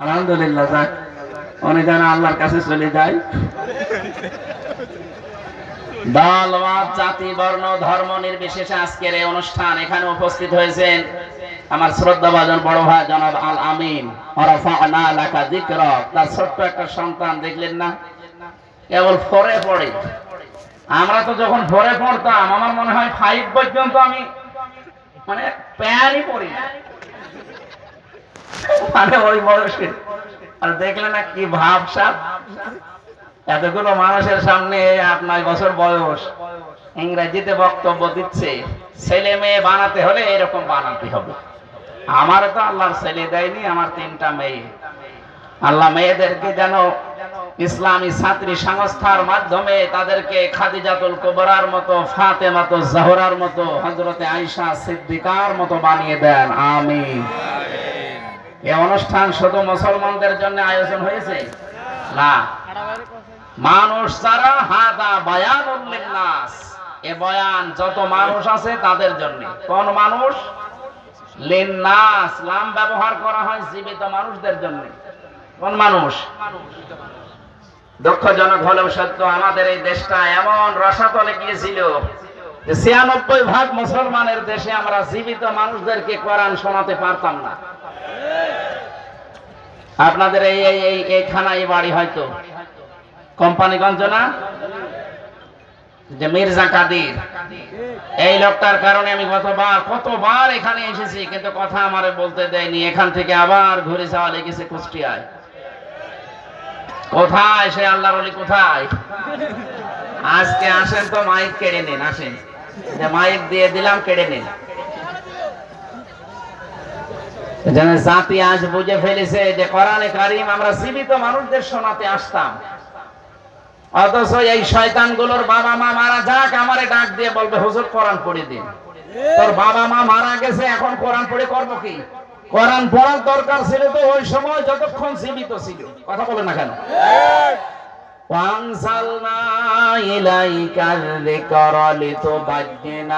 আলহামদুলিল্লাহ, যাক। উনি যেন আল্লাহর কাছে চলে যায় দল জাতি, বর্ণ, ধর্ম নির্বিশেষে আজকের এই অনুষ্ঠান এখানে উপস্থিত হয়েছেন আমার শ্রদ্ধাভাজন বড় ভাই জনাব আল আমিন। ওরাফানা লাকা তার ছোট্ট একটা সন্তান, দেখলেন না? কেবল ফোরে পড়ে। আমরা তো যখন ফোরে পড়তাম, আমার মনে হয় ফাইভ পর্যন্ত আমি মানে প্যানই পড়ি। মানে ওই বয়সে। আর দেখলে না কি ভাবসাব এতগুলো মানুষের সামনে আট, নয় বছর বয়স। ইংরেজিতে বক্তব্য দিচ্ছে, ছেলে মেয়ে বানাতে হলে এরকম বানাতে হবে। আমার তো আল্লাহর ছেলে দেয়নি, আমার তিনটা মেয়ে। আল্লাহ মেয়েদেরকে যেন ইসলামী ছাত্রী সংস্থার মাধ্যমে তাদেরকে খাদিজাতুল কোবরার মতো ফাতে মতো জাহরার মতো হজরতে আইসা সিদ্দিকার মতো বানিয়ে দেন। আমিন। এ অনুষ্ঠান শুধু মুসলমানদের জন্য আয়োজন হয়েছে? না। মানুষ হাদা বায়ানুল লিন্নাস। এ বয়ান যত মানুষ আছে তাদের জন্য। কোন মানুষ? লিন্নাস। লাম ব্যবহার করা হয় জীবিত মানুষদের জন্য। কোন মানুষ? দুঃখজনক হলেও সত্য, আমাদের এই দেশটা এমন রসাতলে গিয়েছিল যে ছিয়ানব্বই ভাগ মুসলমানের দেশে আমরা জীবিত মানুষদেরকে কোরআন শোনাতে পারতাম না। আপনাদের এই এই এই এই থানায় বাড়ি হয়তো। কোম্পানিগঞ্জ না? যে মির্জা কাদির। এই লোকটার কারণে আমি কতবার কতবার এখানে এসেছি, কিন্তু কথা আমারে বলতে দেয়নি। এখান থেকে আবার ঘুরে যাওয়া লেগেছে কুষ্টিয়ায়। কোথায় সে আল্লাহ বলি কোথায়? আজকে আসেন তো মাইক কেড়ে নিন, আসেন। যে মাইক দিয়ে দিলাম, কেড়ে নিন। যেন জাতি আজ বুঝে ফেলেছে যে কোরআনে কারিম আমরা জীবিত মানুষদের শোনাতে আসতাম অথচ এই শয়তানগুলোর বাবা মা মারা যাক আমারে ডাক দিয়ে বলবে হুজুর কোরআন পড়ে দিন তোর বাবা মা মারা গেছে এখন কোরআন পড়ে করবো কি কোরআন পড়ার দরকার ছিল তো ওই সময় যতক্ষণ জীবিত ছিল কথা বলে না কেন وأنزلنا إليك الذكر لتبين